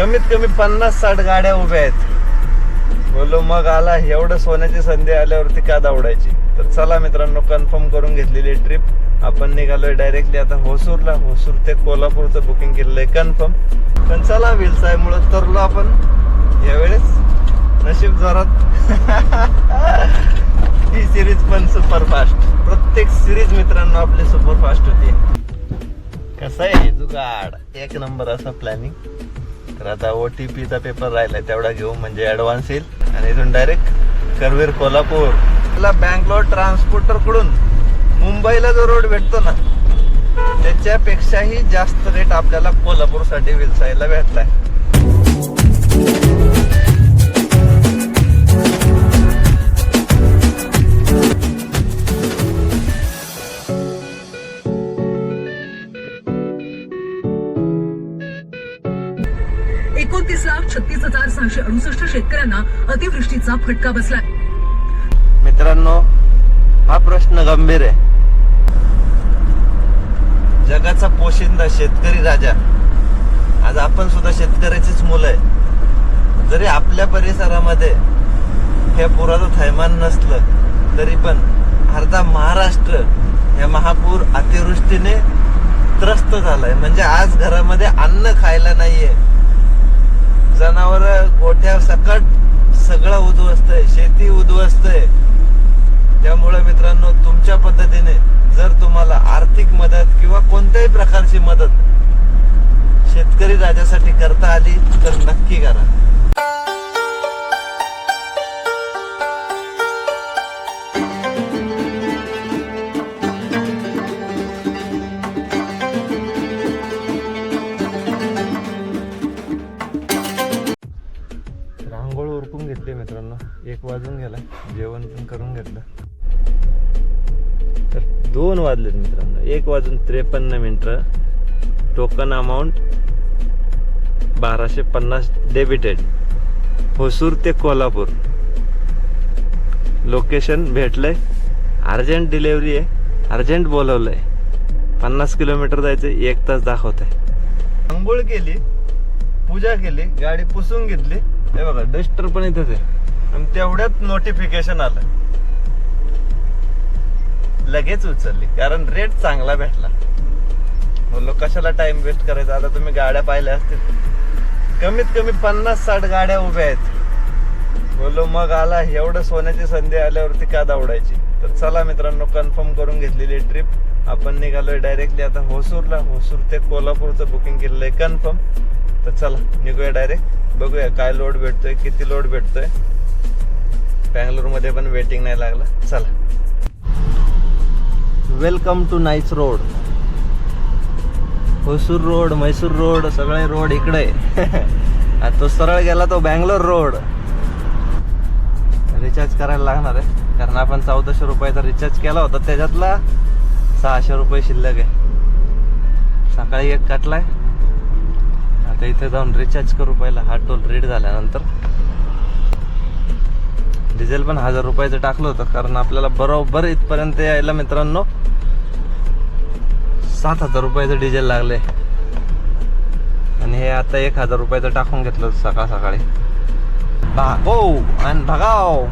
कमीत कमी पन्नास साठ गाड्या उभ्या आहेत. बोलो मग आला एवढं सोन्याची संधी आल्यावरती का दावडायची तर चला मित्रांनो कन्फर्म करून घेतलेली ट्रिप आपण निघालोय डायरेक्टली आता होसूरला. होसूर ते कोल्हापूरचं बुकिंग केलेलं आहे. कन्फर्म पण चला मुळे तरलो आपण. यावेळेस नशीब जोरात ही सिरीज पण सुपर फास्ट प्रत्येक सिरीज मित्रांनो आपली सुपर फास्ट होती. कसं आहे जुगाड? एक नंबर असा प्लॅनिंग तर आता ओ टी पीचा पेपर राहिला तेवढा घेऊ म्हणजे ऍडव्हान्स येईल. आणि इथून डायरेक्ट करवीर कोल्हापूर. आपला बँगलोर ट्रान्सपोर्टरकडून मुंबईला जो रोड भेटतो ना त्याच्यापेक्षाही जास्त रेट आपल्याला कोल्हापूरसाठी विलसायला भेटलाय. अतिवृष्टीचा फटका बसला मित्रांनो हा प्रश्न गंभीर आहे. जगाचा पोशिंदा शेतकरी राजा. आज आपण सुद्धा शेतकऱ्याचीच मुलं आहे. जरी आपल्या परिसरामध्ये हे पुराचं थैमान नसलं तरी पण अर्धा महाराष्ट्र या महापूर अतिवृष्टीने त्रस्त झालाय. म्हणजे आज घरामध्ये अन्न खायला नाहीये. जनावर गोठ्या सकट सगळं उद्ध्वस्त आहे शेती उद्ध्वस्त आहे त्यामुळे मित्रांनो तुमच्या पद्धतीने जर तुम्हाला आर्थिक मदत किंवा कोणत्याही प्रकारची मदत शेतकरी राजासाठी करता आली तर नक्की करा. एक वाजून गेला जेवण पण करून घेतलं. तर दोन वाजलेत मित्रांनो. एक वाजून त्रेपन्न मिनिटं. टोकन अमाऊंट बाराशे पन्नास डेबिटेड होसूर ते कोल्हापूर. लोकेशन भेटलंय. अर्जंट डिलेवरी आहे. अर्जंट बोलवलंय. पन्नास किलोमीटर जायचं एक तास दाखवत आहे आंघोळ केली पूजा केली गाडी पुसून घेतली. हे बघा डस्टर पण इथेच आहे. आणि तेवढ्यात नोटिफिकेशन आलं. लगेच उचलली कारण रेट चांगला भेटला. बोललो कशाला टाइम वेस्ट करायचा? आता तुम्ही गाड्या पाहिल्या असतील. कमीत कमी पन्नास साठ गाड्या उभ्या आहेत. बोललो मग आला एवढं सोन्याची संधी आल्यावरती का दावडायची तर चला मित्रांनो कन्फर्म करून घेतलेली ट्रिप आपण निघालोय डायरेक्टली आता होसूरला. होसूर ते कोल्हापूरचं बुकिंग केलेलं आहे. कन्फर्म तर चला निघूया डायरेक्ट बघूया काय लोड भेटतोय किती लोड भेटतोय. बँगलोरमध्ये पण वेटिंग नाही लागलं. चला. Welcome to nice road Hosur road Mysore road सगळे रोड इकडे. आणि तो सरळ गेला तो बँगलोर रोड रिचार्ज करायला लागणार आहे. कारण आपण चौदाशे रुपयाचा रिचार्ज केला होता त्याच्यातला सहाशे रुपये शिल्लक आहे. सकाळी एक काटलाय आता इथे जाऊन रिचार्ज करू पहिला. हा टोल रीड झाल्यानंतर. डिझेल पण हजार रुपयाचं टाकलं होतं कारण आपल्याला बरोबर इथपर्यंत यायला मित्रांनो सात हजार रुपयाचं डिझेल लागले. आणि हे आता एक हजार रुपयाचं टाकून घेतलं होतं सकाळ. सकाळी भागो आणि भगाव.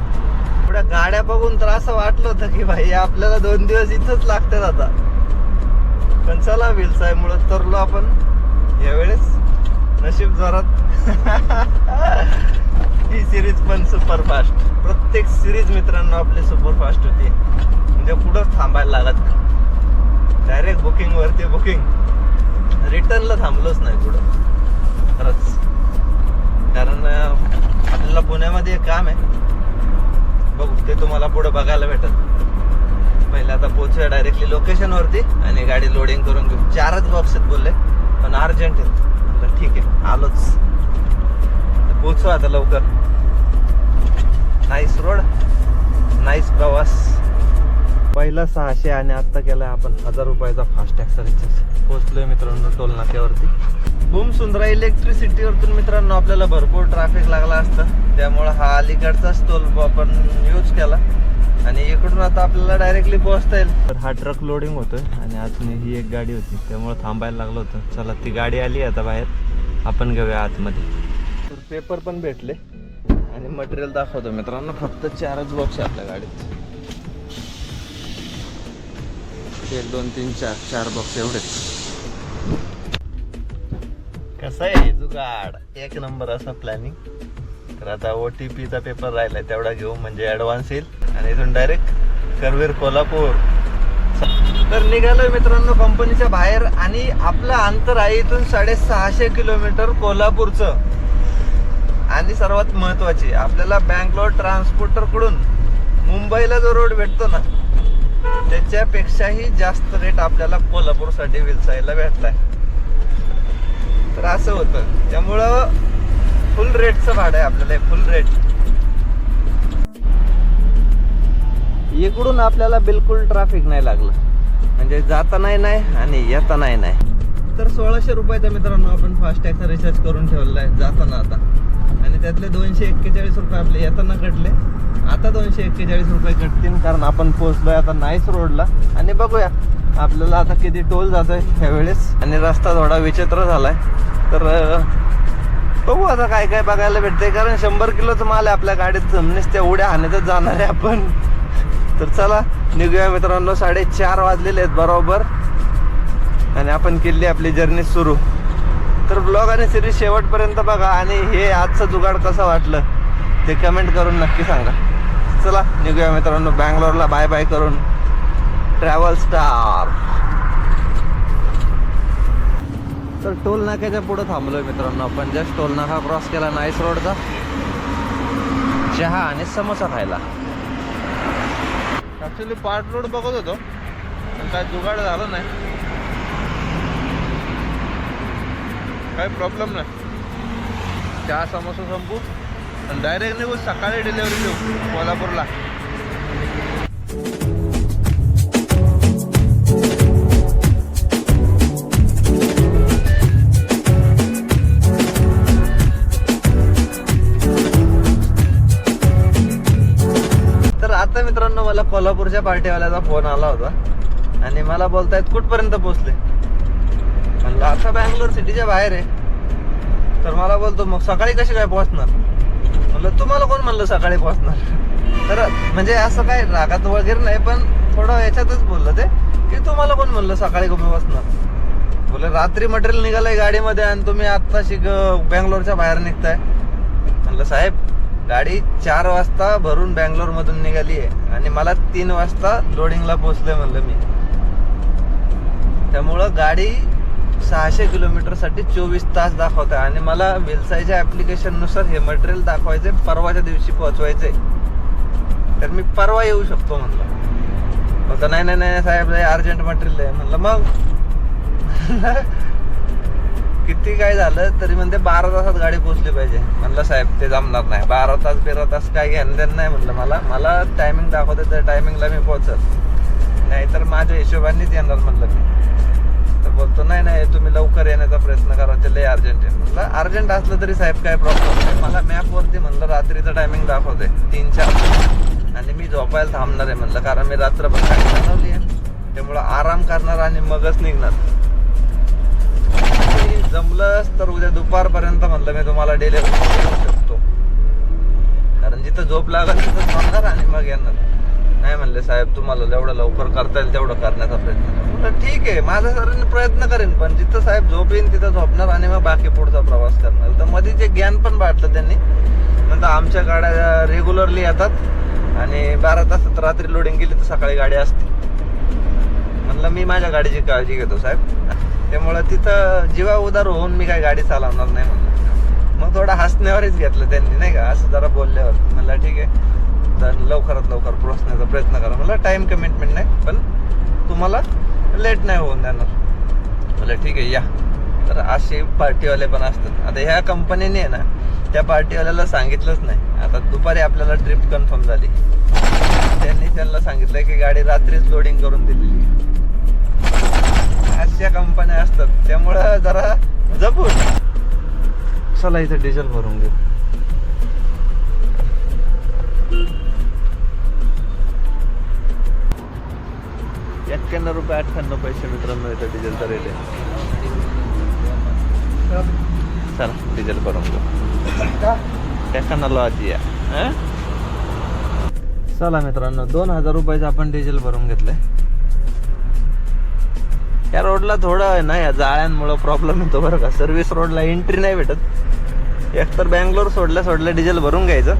एवढ्या गाड्या बघून तर असं वाटलं होतं की भाई आपल्याला दोन दिवस इथंच लागतात आता. पण चला मुळे तरलो आपण. यावेळेस नशीब जोरात. ही सिरीज पण सुपर फास्ट प्रत्येक सिरीज मित्रांनो आपली सुपर फास्ट होती. म्हणजे कुठंच थांबायला लागत नाही. डायरेक्ट बुकिंग वरती बुकिंग रिटर्नला थांबलोच नाही कुठं खरंच. कारण आपल्याला पुण्यामध्ये एक काम आहे. बघू ते तुम्हाला पुढं बघायला भेटत पहिले आता पोहोचूया डायरेक्टली लोकेशन वरती आणि गाडी लोडिंग करून घेऊ. चारच बॉक्स आहेत बोलले पण अर्जंट आहेत. ठीक आहे आलोच. तर आता लवकर. नाईस रोड नाईस प्रवास. पहिला सहाशे आणि आत्ता केला आपण हजार रुपयाचा फास्टॅगचा रिचार्ज पोहोचलोय मित्रांनो टोल नाक्यावरती. सुंदरा इलेक्ट्रिसिटीवरतून मित्रांनो आपल्याला भरपूर ट्रॅफिक लागला असतं. त्यामुळं हा अलीकडचाच टोल आपण यूज केला. आणि इकडून आता आपल्याला डायरेक्टली पोहोचता येईल. तर हा ट्रक लोडिंग होतोय आणि आतून ही एक गाडी होती. त्यामुळे थांबायला लागलं होतं. चला ती गाडी आली आता बाहेर. आपण घेऊया आतमध्ये. तर पेपर पण भेटले. आणि मटेरियल दाखवतो मित्रांनो फक्त चारच बॉक्स आहे आपल्या गाडीत. एक दोन तीन चार चार बॉक्स एवढेच कसं आहे जुगाड? एक नंबर असं प्लॅनिंग तर आता ओ टी पीचा पेपर राहिला तेवढा घेऊ म्हणजे ॲडव्हान्स येईल. आणि इथून डायरेक्ट करवीर कोल्हापूर. तर निघालोय मित्रांनो कंपनीच्या बाहेर आणि आपलं अंतर आहे इथून साडेसहाशे किलोमीटर कोल्हापूरचं. आणि सर्वात महत्वाची आपल्याला बँगलोर ट्रान्सपोर्टरकडून मुंबईला जो रोड भेटतो ना त्याच्यापेक्षाही जास्त रेट आपल्याला कोल्हापूरसाठी विलसायला भेटलाय. तर असं होतं. त्यामुळं फुल रेटचं भाडं आहे आपल्याला फुल रेट इकडून आपल्याला बिलकुल ट्रॅफिक नाही लागलं. म्हणजे जातानाही नाही आणि येतानाही नाही. तर सोळाशे रुपयाचा मित्रांनो आपण फास्टॅगचा रिचार्ज करून ठेवलेला आहे. जाताना आता. आणि त्यातले दोनशे एक्केचाळीस रुपये आपले येताना कटले आता दोनशे एक्केचाळीस रुपये कटतील कारण आपण पोहोचलोय आता नाईस रोडला. आणि बघूया आपल्याला आता किती टोल जात आहे वेळेस आणि रस्ता थोडा विचित्र झालाय. तर बघू आता काय काय बघायला भेटते कारण शंभर किलोचं माल आहे आपल्या गाडीत. नुसत्या उड्या हाण्यातच जाणार आहे आपण. तर चला निघूया मित्रांनो. साडेचार वाजलेले आहेत बरोबर. आणि आपण केली आपली जर्नी सुरू. तर ब्लॉग आणि सिरीज शेवटपर्यंत बघा आणि हे आजचं जुगाड कसं वाटलं ते कमेंट करून नक्की सांगा. चला निघूया मित्रांनो. बँगलोरला बाय बाय करून. ट्रॅव्हल स्टार तर टोल नाक्याच्या पुढे थांबलोय मित्रांनो आपण. जस्ट टोल नाका क्रॉस केला नाईस रोडचा चहा आणि समोसा खायला. ऍक्च्युली पार्ट रोड बघत होतो. पण काय जुगाड झालं नाही. काही प्रॉब्लेम नाही. चहा समोसा संपू आणि डायरेक्ट निघू सकाळी डिलेवरी देऊ कोल्हापूरला. तर आता मित्रांनो मला कोल्हापूरच्या पार्टीवाल्याचा फोन आला होता आणि मला बोलतायत कुठपर्यंत पोहोचले? आता बँगलोर सिटीच्या बाहेर आहे. तर मला बोलतो मग सकाळी कशी काय पोहोचणार? म्हणलं तुम्हाला कोण म्हणलं सकाळी पोहोचणार? तर म्हणजे असं काय रागात वगैरे नाही पण थोडं याच्यातच बोललं ते की तुम्हाला कोण म्हणलं सकाळी कमी पोहोचणार? बोले रात्री मटेरियल निघालंय गाडीमध्ये आणि तुम्ही आत्ता शिक बँगलोरच्या बाहेर निघताय. म्हणलं साहेब गाडी चार वाजता भरून बँगलोर मधून निघाली आहे आणि मला तीन वाजता लोडिंगला पोहोचलंय म्हणलं मी. त्यामुळं गाडी सहाशे किलोमीटरसाठी चोवीस तास दाखवत आहे आणि मला वेलसाईच्या ॲप्लिकेशननुसार हे मटेरियल दाखवायचे परवाच्या दिवशी पोहोचवायचे तर मी परवा येऊ शकतो म्हणलं. म्हणतो नाही नाही नाही साहेब अर्जंट मटेरियल आहे. म्हणलं मग? किती काय झालं तरी म्हणते बारा तासात गाडी पोहोचली पाहिजे. म्हणलं साहेब ते जमणार नाही. बारा तास तेरा तास काय घेणं देणं नाही म्हणलं मला. मला टायमिंग दाखवते त्या टायमिंगला मी पोहोचत नाहीतर माझ्या हिशोबानेच येणार म्हणलं मी. बोलतो नाही नाही तुम्ही लवकर येण्याचा प्रयत्न करा ते लय अर्जंट आहे. म्हटलं अर्जंट असलं तरी साहेब काय प्रॉब्लेम नाही. मला मॅपवरती म्हणलं रात्रीचं टायमिंग दाखवते तीन चार आणि मी झोपायला थांबणार आहे म्हणलं कारण मी रात्रभर काय चालवली आहे. त्यामुळं आराम करणार आणि मगच निघणार. जमलंच तर उद्या दुपारपर्यंत म्हणलं मी तुम्हाला डिलिव्हरी देऊ शकतो. कारण जिथं झोप लागेल तिथं थांबणार आणि मग येणार. नाही म्हणले साहेब तुम्हाला जेवढं लवकर करता येईल तेवढं करण्याचा प्रयत्न म्हटलं ठीक आहे माझा सर प्रयत्न करेन पण जिथं साहेब झोप येईन तिथं झोपणार आणि मग बाकी पुढचा प्रवास करणार. तर मध्ये जे ज्ञान पण वाटलं त्यांनी. नंतर आमच्या गाड्या रेग्युलरली येतात आणि बारा तासात रात्री लोडिंग केली तर सकाळी गाडी असते. म्हणलं मी माझ्या गाडीची काळजी घेतो साहेब. त्यामुळं तिथं जीवा उदार होऊन मी काय गाडी चालवणार नाही म्हणलं. मग थोडं हसण्यावरच घेतलं त्यांनी नाही का? असं जरा बोलल्यावर. म्हणलं ठीक आहे. तर लवकरात लवकर पोहोचण्याचा प्रयत्न करा. मला टाईम कमिटमेंट नाही पण तुम्हाला लेट नाही होऊन देणार बोला ठीक आहे या. तर असे पार्टीवाले पण असतात. आता ह्या कंपनीने आहे ना त्या पार्टीवाल्याला सांगितलंच नाही. आता दुपारी आपल्याला ट्रिप कन्फर्म झाली. त्यांनी त्यांना सांगितलं की गाडी रात्रीच लोडिंग करून दिलेली आहे. अशा कंपन्या असतात. त्यामुळं जरा जपून. चला इथं डिझेल भरून घेऊ. एक्क्याण्णव रुपये अठ्ठ्याण्णव पैसे मित्रांनो येतं डिझेलचा रेट आहे. चला डिझेल भरून घेऊ. टेक्नॉलॉजी आहे चला मित्रांनो दोन हजार रुपयाचं आपण डिझेल भरून घेतलंय. या रोडला थोडं आहे ना या जाळ्यांमुळं प्रॉब्लेम येतो बरं का. सर्व्हिस रोडला एंट्री नाही भेटत. एकतर बँगलोर सोडल्या सोडल्या डिझेल भरून घ्यायचं.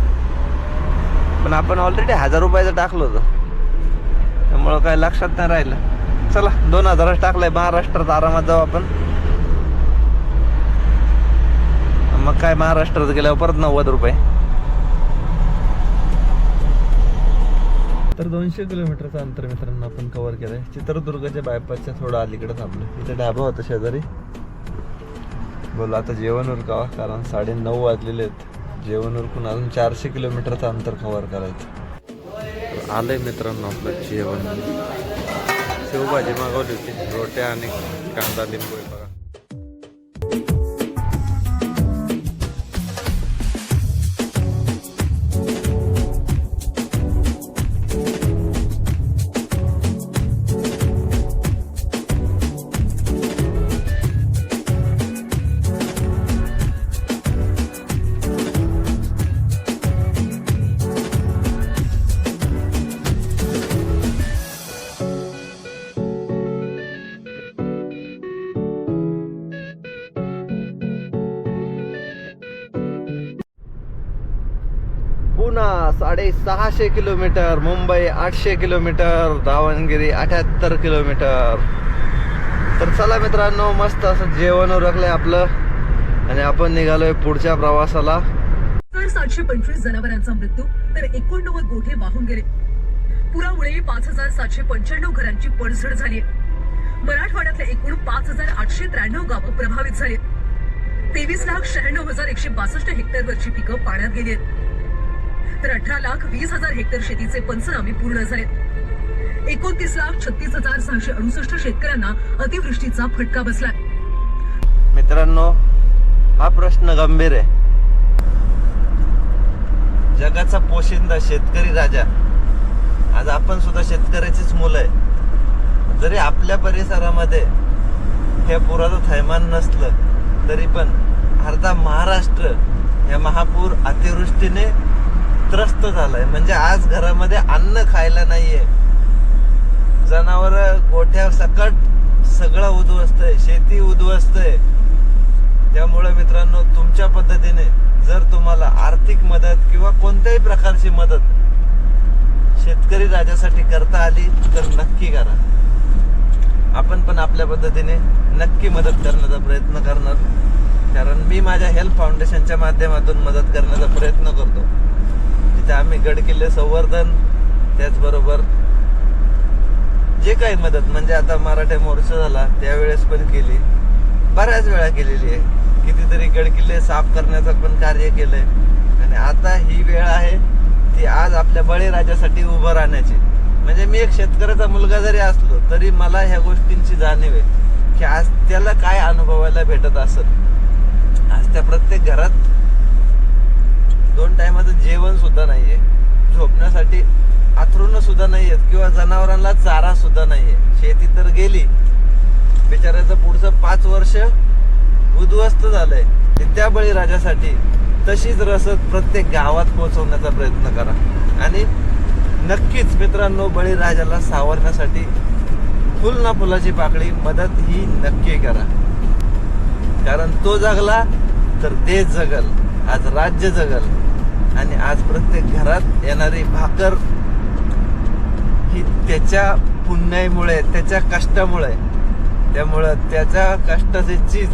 पण आपण ऑलरेडी हजार रुपयाचं टाकलं होतं. त्यामुळं काय लक्षात नाही राहिलं. चला दोन हजारच टाकलंय महाराष्ट्रात आरामात जाऊ आपण. मग काय महाराष्ट्रात गेल्यावर परत नव्वद रुपये. तर दोनशे किलोमीटरचं अंतर मित्रांनो आपण कव्हर केलंय. चित्रदुर्गच्या बायपासच्या थोडं अलीकडे थांबलं. इथे ढाबा होता शेजारी. बोला आता जेवण उरकावा कारण साडे नऊ वाजलेले आहेत. जेवण उरकून अजून चारशे किलोमीटरचं अंतर कव्हर करायचं. आले मित्रांनो आपलं जेवण. शेवभाजी मागवली होती रोट्या आणि कांदा लिंबू सहाशे किलोमीटर मुंबई आठशे किलोमीटर दावणगिरी अठ्याहत्तर किलोमीटर. तर चला मित्रांनो मस्त असं जेवण उरकलंय आपलं. आणि आपण निघालोय पुढच्या प्रवासाला. तर सातशे पंचवीस जनावरांचा मृत्यू तर एकोणनव्वद गोठे वाहून गेले. पुरामुळे पाच हजार सातशे पंच्याण्णव घरांची पडझड झाली. मराठवाड्यातल्या एकूण पाच हजार आठशे त्र्याण्णव गावं प्रभावित झाली. तेवीस लाख शहाण्णव हजार एकशे बासष्ट हेक्टरवरची पिकं पाण्यात गेली आहेत. तर अठरा लाख वीस हजार हेक्टर शेतीचे पंचनामे पूर्ण झाले एकोणतीस लाख छत्तीस हजार सहाशे अडुसष्ट शेतकऱ्यांना अतिवृष्टीचा फटका बसला मित्रांनो हा प्रश्न गंभीर आहे. जगाचा पोशिंदा शेतकरी राजा. आज आपण सुद्धा शेतकऱ्याचीच मुलं आहे. जरी आपल्या परिसरामध्ये हे पुराचं थैमान नसलं तरी पण अर्धा महाराष्ट्र या महापूर अतिवृष्टीने त्रस्त झालाय. म्हणजे आज घरामध्ये अन्न खायला नाहीये. जनावर गोठ्या सकट सगळं उद्ध्वस्त आहे शेती उद्ध्वस्त आहे त्यामुळे मित्रांनो तुमच्या पद्धतीने जर तुम्हाला आर्थिक मदत किंवा कोणत्याही प्रकारची मदत शेतकरी राजासाठी करता आली तर नक्की करा. आपण पण आपल्या पद्धतीने नक्की मदत करण्याचा प्रयत्न करणार. कारण मी माझ्या हेल्थ फाउंडेशनच्या माध्यमातून मदत करण्याचा प्रयत्न करतो. तर आम्ही गडकिल्ले संवर्धन त्याचबरोबर जे काही मदत म्हणजे आता मराठा मोर्चा झाला त्यावेळेस पण केली. बऱ्याच वेळा केलेली आहे. कितीतरी गडकिल्ले साफ करण्याचं पण कार्य केलंय. आणि आता ही वेळ आहे ती आज आपल्या बळीराजासाठी उभं राहण्याची. म्हणजे मी एक शेतकऱ्याचा मुलगा जरी असलो तरी मला ह्या गोष्टींची जाणीव आहे की आज त्याला काय अनुभवायला भेटत असत आज त्या प्रत्येक घरात दोन टायमाचं जेवण सुद्धा नाहीये. झोपण्यासाठी आथरुण सुद्धा आहेत किंवा जनावरांना चारा सुद्धा नाहीये. शेती तर गेली. बिचाऱ्याचं पुढचं पाच वर्ष उद्ध्वस्त झालंय. ते त्या बळीराजासाठी तशीच रसद प्रत्येक गावात पोहोचवण्याचा प्रयत्न करा. आणि नक्कीच मित्रांनो बळीराजाला सावरण्यासाठी फुल ना फुलाची पाकळी मदत ही नक्की करा. कारण तो जगला तर देश जगल. आज राज्य जगल. आणि आज प्रत्येक घरात येणारी भाकर ही त्याच्या पुण्याईमुळे त्याच्या कष्टामुळे. त्यामुळं त्याच्या कष्टाची चीज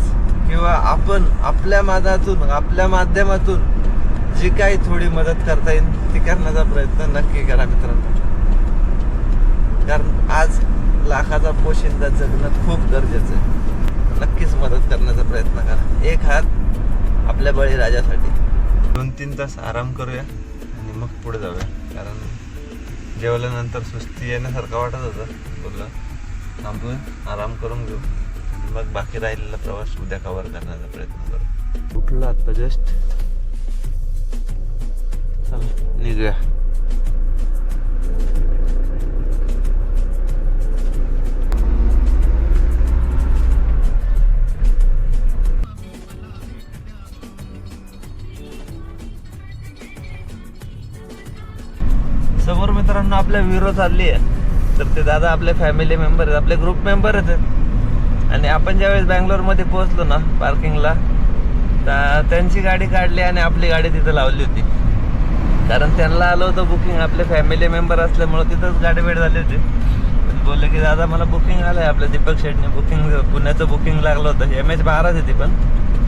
किंवा आपण आपल्या माध्यमातून आपल्या माध्यमातून जी काही थोडी मदत करता येईल ती करण्याचा प्रयत्न नक्की करा मित्रांनो. कारण आज लाखाचा पोशिंदा जगणं खूप गरजेचं आहे. नक्कीच मदत करण्याचा प्रयत्न करा. एक हात आपल्या बळीराजासाठी. दोन तीन तास आराम करूया आणि मग पुढे जाऊया. कारण जेवल्यानंतर सुस्ती येण्यासारखं वाटत होतं बोललं. थांबूया आराम करून घेऊ. मग बाकी राहिलेला प्रवास उद्या कव्हर करण्याचा प्रयत्न करू. कुठला आता जस्ट चला निघूया. आपल्या विरो चालली आहे. तर ते दादा आपले फॅमिली मेंबर आहेत आपले ग्रुप मेंबर आहेत. आणि आपण ज्यावेळेस बँगलोरमध्ये पोहोचलो ना पार्किंगला तर त्यांची गाडी काढली आणि आपली गाडी तिथं लावली होती. कारण त्यांना आलं होतं बुकिंग आपले फॅमिली मेंबर असल्यामुळं तिथंच गाडी भेट झाली होती. पण बोलले की दादा मला बुकिंग आलं आहे आपल्या दीपक शेटने. बुकिंग पुण्याचं बुकिंग लागलं होतं. एम एच बाराच आहे ती पण.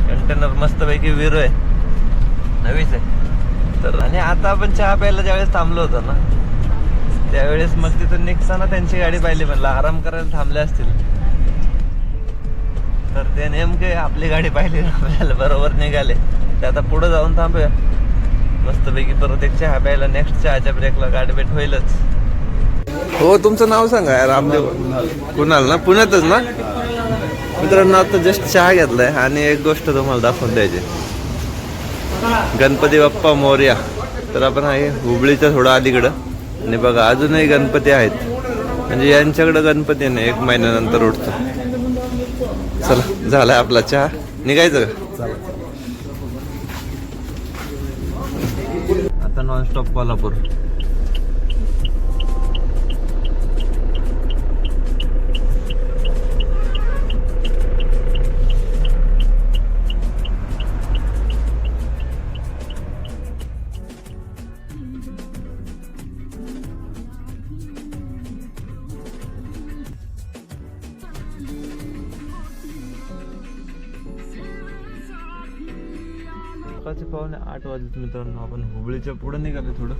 कंटेनर मस्तपैकी विरो आहे. नवीच आहे. तर आणि आता आपण चहा प्यायला ज्यावेळेस थांबलो होतो ना त्यावेळेस मग तिथून निघताना त्यांची गाडी पाहिली म्हणलं आराम करायला थांबले असतील. तर ते नेमके आपली गाडी पाहिली आपल्याला बरोबर निघाले. ते आता पुढे जाऊन थांबूया. मस्तपैकी परत एक चहा प्यायला नेक्स्ट चहाच्या ब्रेकला गाडी भेट होईलच. हो तुमचं नाव सांगा यार रामदेव. कुणाल ना? पुण्यातच ना? मित्रांनो आता जस्ट चहा घेतलाय आणि एक गोष्ट तुम्हाला दाखवून द्यायची. गणपती बाप्पा मोर्या. तर आपण आहे हुबळीच्या थोडं अलीकडं. आणि बघा अजूनही गणपती आहेत. म्हणजे यांच्याकडं गणपती नाही एक महिन्यानंतर उठतो चला झाला आपला चहा. निघायचं का? आता नॉनस्टॉप कोल्हापूर. पावणे वाजत मित्रांनो आपण हुबळीच्या पुढे निघाले थोडं.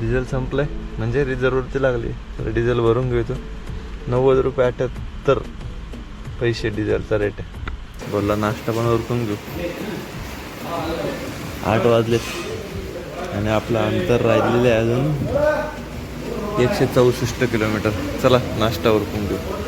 डिझेल संपलंय. म्हणजे रिझर्ववरती लागली. तर डिझेल भरून घेतो नव्वद रुपये अठ्याहत्तर पैसे डिझेलचा रेट आहे. बोलला नाश्ता पण उरकून घेऊ. आठ वाजलेत. आणि आपलं अंतर राहिलेलं आहे अजून एकशे चौसष्ट किलोमीटर. चला नाश्ता उरकून घेऊ.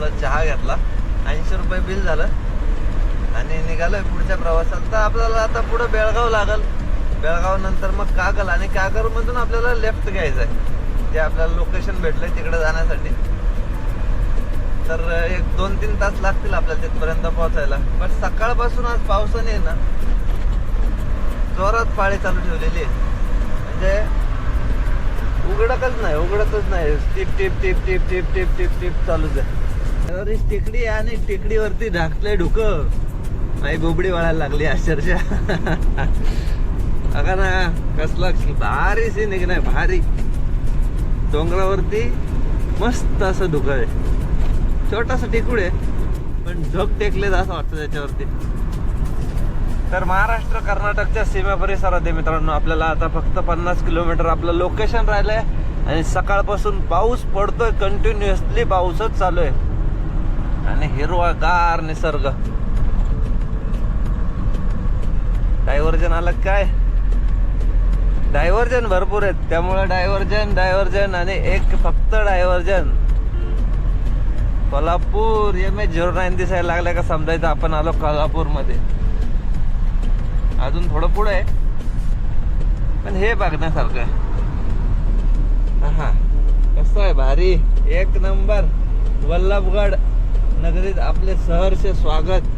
आपला चहा घेतला. ऐंशी रुपये बिल झालं. आणि निघालोय पुढच्या प्रवासात तर आपल्याला आता पुढं बेळगाव लागल. बेळगाव नंतर मग कागल. आणि कागल मधून आपल्याला लेफ्ट घ्यायचं आहे ते आपल्याला लोकेशन भेटलंय तिकडे जाण्यासाठी. तर एक दोन तीन तास लागतील आपल्याला तिथपर्यंत पोहोचायला. पण सकाळपासून आज पावसाने ना जोरात पाळी चालू ठेवलेली आहे. म्हणजे उघडतच नाही उघडतच नाही. टिप टिप टिप टिप टिप टिप टिप टिप चालूच आहे. टेकडी आहे आणि टेकडीवरती ढाकलंय ढुकं माई बोबडी वळायला लागली अक्षरशः अगा ना कसला भारी सीन आहे की नाही भारी. डोंगरावरती मस्त असं धुकं आहे. छोटासा टेकूड आहे पण झोप टेकले असं वाटतं त्याच्यावरती. तर महाराष्ट्र कर्नाटकच्या सीमा परिसरात आहे मित्रांनो आपल्याला आता फक्त पन्नास किलोमीटर आपलं लोकेशन राहिलंय. आणि सकाळपासून पाऊस पडतोय कंटिन्युअसली पाऊसच चालू आहे. आणि हिरवागार निसर्ग. डायव्हर्जन आलं काय? डायव्हर्जन भरपूर आहेत. त्यामुळे डायव्हर्जन डायव्हर्जन आणि एक फक्त diversion. Kolhapur M H zero nine दिसायला लागल्या का समजायचं? आपण आलो कोल्हापूरमध्ये. अजून थोडं पुढं आहे. पण हे बघण्यासारखं आहे. हा. कसं आहे? भारी. एक नंबर. वल्लभगड. नगरीत आपले सहर्ष स्वागत.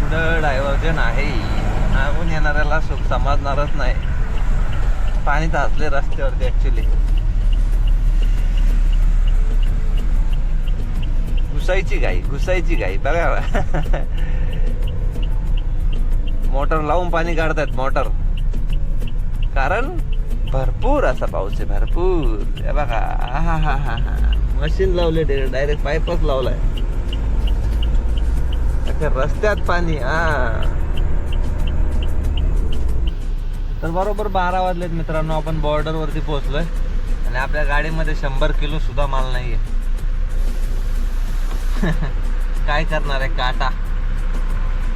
पुढं डायव्हर्जन आहे. मागून येणाऱ्याला सुख समजणारच नाही. पाणी तासले रस्त्यावरती ॲक्च्युली घुसायची गाई घुसायची गाई. बघा. मोटर लावून पाणी काढतात मोटर. कारण भरपूर असा पाऊस आहे भरपूर. बघा हा हा हा हा मशीन लावले डायरेक्ट पाईपच लावलाय. रस्त्यात पाणी हा. तर बरोबर बारा वाजलेत मित्रांनो आपण बॉर्डर वरती पोहोचलोय. आणि आपल्या गाडीमध्ये शंभर किलो सुद्धा माल नाहीये. काय करणार आहे काटा?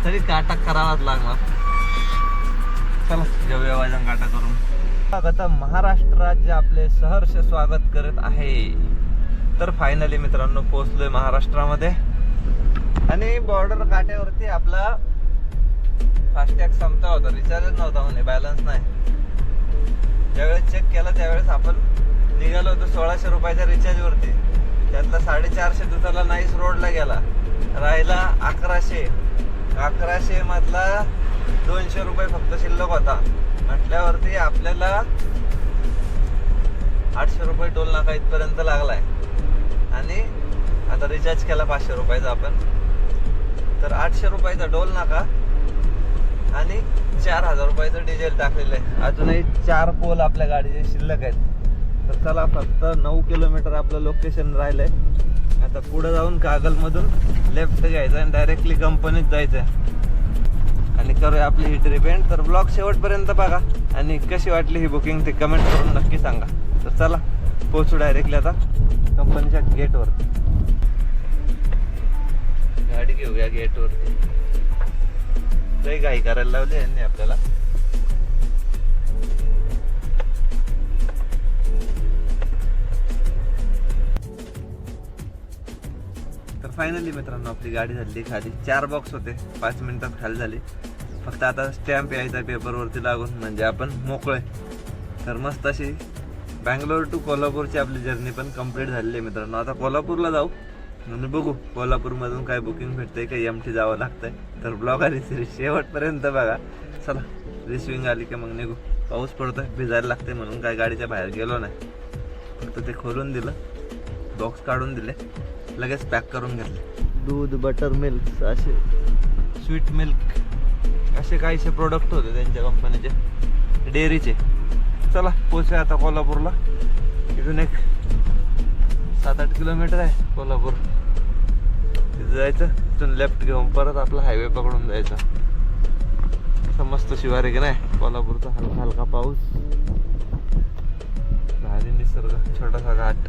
तरी काटा करावाच लागणार. चला जेवूया वाजन काटा करून. आता महाराष्ट्र राज्य आपले सहर्ष स्वागत करत आहे. तर फायनली मित्रांनो पोहोचलोय महाराष्ट्रामध्ये. आणि बॉर्डर काट्यावरती आपला फास्टॅग संपता होता. रिचार्ज नव्हता म्हणे बॅलन्स नाही. ज्यावेळेस चेक केला त्यावेळेस आपण निघालो होतो सोळाशे रुपयाच्या रिचार्जवरती त्यातला साडेचारशे दुसरा नाईस रोडला गेला. राहिला अकराशे. अकराशे मधला दोनशे रुपये फक्त शिल्लक होता. म्हटल्यावरती आपल्याला आठशे रुपये टोल नाका इथपर्यंत लागलाय. आणि आता रिचार्ज केला पाचशे रुपयाचा आपण. तर आठशे रुपयाचा डोल नाका. आणि चार हजार रुपयाचं डिझेल टाकलेलं आहे. अजूनही चार पोल आपल्या गाडीचे शिल्लक आहेत. तर चला फक्त नऊ किलोमीटर आपलं लोकेशन राहिलंय. आता पुढे जाऊन कागलमधून लेफ्ट घ्यायचं आणि डायरेक्टली कंपनीत जायचं आणि करूया आपली ही ट्रिप एंड तर ब्लॉग शेवटपर्यंत बघा. आणि कशी वाटली ही बुकिंग ते कमेंट करून नक्की सांगा. तर चला पोचू डायरेक्टली आता. कंपनीच्या गेटवर. गाडी घेऊया गेटवरती. लई घाई करायला लावली यांनी आपल्याला. तर फायनली मित्रांनो आपली गाडी झाली खाली. चार बॉक्स होते. पाच मिनिटात खाली झाली. फक्त आता स्टॅम्प यायचा पेपरवरती लागून म्हणजे आपण मोकळे. तर मस्त अशी बँगलोर टू कोल्हापूरची आपली जर्नी पण कंप्लीट झालेली आहे मित्रांनो. आता कोल्हापूरला जाऊ. आणि बघू कोल्हापूरमधून काय बुकिंग भेटतंय का? एम टी जावं लागतंय. तर ब्लॉग आली तरी शेवटपर्यंत बघा. चला रिसिविंग आली की मग निघू. पाऊस पडतोय भिजायला लागते म्हणून काय गाडीच्या बाहेर गेलो नाही. फक्त ते खोलून दिलं. बॉक्स काढून दिले. लगेच पॅक करून घेतले. दूध बटर मिल्क असे स्वीट मिल्क असे काहीसे प्रोडक्ट होते त्यांच्या कंपनीचे डेअरीचे. चला पोचूया आता कोल्हापूरला. इथून एक सात आठ किलोमीटर आहे कोल्हापूर. तिथं जायचं तिथून लेफ्ट घेऊन परत आपला हायवे पकडून जायचा. समस्त शिवार की नाही कोल्हापूरचा हलका हलका पाऊस. भारी निसर्ग छोटासा घाट.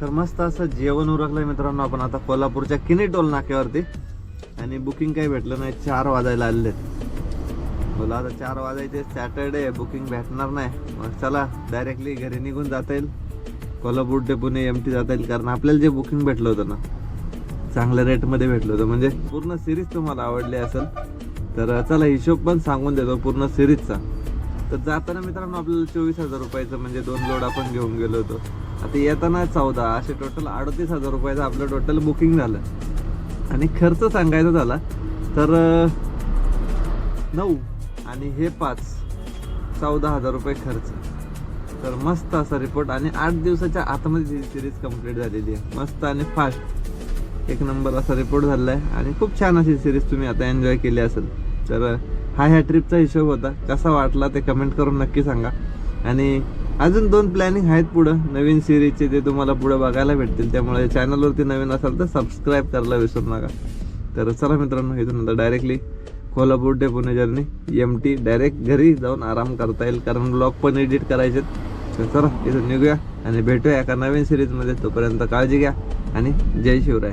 तर मस्त असं जेवण उरकलंय मित्रांनो आपण आता कोल्हापूरच्या किनी टोल नाक्यावरती. आणि बुकिंग काही भेटलं नाही चार वाजायला आलेले बोला आता चार वाजायचे सॅटरडे बुकिंग भेटणार नाही. मग चला डायरेक्टली घरी निघून जाता येईल. कोल्हापूर ते पुणे एम टी जाता येईल कारण आपल्याला जे बुकिंग भेटलं होतं ना चांगल्या रेटमध्ये भेटलं होतं. म्हणजे पूर्ण सिरीज तुम्हाला आवडली असेल तर चला हिशोब पण सांगून देतो पूर्ण सिरीजचा तर जाताना मित्रांनो आपल्याला चोवीस हजार रुपयाचं म्हणजे दोन लोड आपण घेऊन गेलो होतो. आता येताना चौदा असे टोटल अडतीस हजार रुपयाचं आपलं टोटल बुकिंग झालं. आणि खर्च सांगायचा झाला तर नऊ. आणि हे पाच चौदा हजार रुपये खर्च. तर मस्त असा रिपोर्ट आणि आठ दिवसाच्या आतमध्ये ही सिरीज कंप्लीट झालेली आहे. मस्त आणि फास्ट एक नंबर असा रिपोर्ट झालेला आहे आणि खूप छान अशी सिरीज तुम्ही आता एन्जॉय केली असेल. तर हा ह्या ट्रिपचा हिशोब होता. कसा वाटला ते कमेंट करून नक्की सांगा. आणि अजून दोन प्लॅनिंग आहेत पुढं. नवीन सिरीजचे ते तुम्हाला पुढं बघायला भेटतील. त्यामुळे चॅनलवरती नवीन असाल तर सबस्क्राईब करायला विसरू नका. तर चला मित्रांनो इथून आता डायरेक्टली कोल्हापूर ते Pune journey M T direct घरी जाऊन आराम करता येईल कारण ब्लॉग पण एडिट करायचे तर चला इथून निघूया आणि भेटूया एका नवीन सिरीजमध्ये तोपर्यंत काळजी घ्या आणि जय शिवराय.